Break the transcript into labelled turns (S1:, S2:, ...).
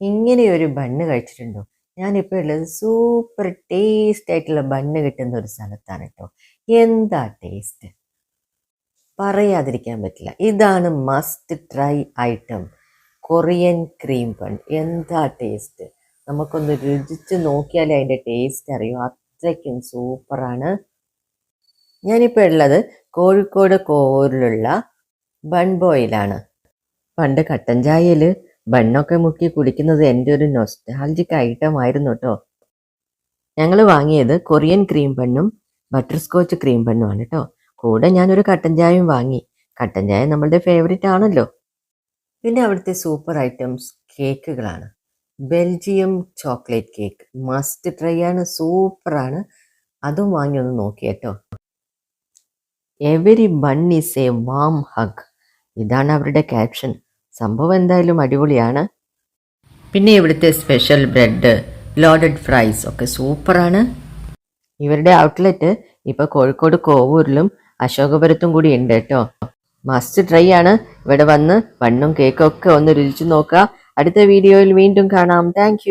S1: ഇങ്ങനെ ഒരു ബണ്ണ് കഴിച്ചിട്ടുണ്ടോ? ഞാനിപ്പോൾ ഉള്ളത് സൂപ്പർ ടേസ്റ്റ് ആയിട്ടുള്ള ബണ്ണ് കിട്ടുന്ന ഒരു സ്ഥലത്താണ് കേട്ടോ എന്താ ടേസ്റ്റ് പറയാതിരിക്കാൻ പറ്റില്ല. ഇതാണ് must try item Korean cream bun എന്താ ടേസ്റ്റ് നമുക്കൊന്ന് രുചിച്ച് നോക്കിയാലേ അതിന്റെ ടേസ്റ്റ് അറിയൂ. അത്രയ്ക്കും സൂപ്പറാണ് ഞാനിപ്പോൾ ഉള്ളത് കോഴിക്കോട് കോവൂരിലുള്ള ബൺ ബോയിലാണ്. പണ്ട് കട്ടൻ ചായയിൽ ബണ്ണൊക്കെ മുക്കി കുടിക്കുന്നത് എന്റെ ഒരു നൊസ്റ്റാൾജിക് ഐറ്റം ആയിരുന്നു കേട്ടോ ഞങ്ങൾ വാങ്ങിയത് കൊറിയൻ ക്രീം ബണ്ണും ബട്ടർ സ്കോച്ച് ക്രീം ബണ്ണുമാണ് കേട്ടോ കൂടെ ഞാനൊരു കട്ടൻ ചായയും വാങ്ങി. കട്ടൻ ചായ നമ്മളുടെ ഫേവറേറ്റ് ആണല്ലോ. പിന്നെ അവിടുത്തെ super items കേക്കുകളാണ്. Belgium chocolate cake. Must try ആണ്. സൂപ്പറാണ് അതും വാങ്ങി ഒന്ന് നോക്കി കേട്ടോ every bun is a warm hug ഇതാണ് അവരുടെ ക്യാപ്ഷൻ സംഭവം എന്തായാലും അടിപൊളിയാണ്. പിന്നെ ഇവിടുത്തെ സ്പെഷ്യൽ ബ്രെഡ് ലോഡഡ് ഫ്രൈസ് ഒക്കെ സൂപ്പറാണ്. ഇവരുടെ ഔട്ട്ലെറ്റ് ഇപ്പൊ കോഴിക്കോട് കോവൂരിലും അശോകപുരത്തും കൂടി ഉണ്ട് കേട്ടോ. മസ്റ്റ് ട്രൈ ആണ്. ഇവിടെ വന്ന് ബണ്ണും കേക്കും ഒക്കെ ഒന്ന് രുചിച്ചു നോക്കുക. അടുത്ത വീഡിയോയിൽ വീണ്ടും കാണാം. താങ്ക്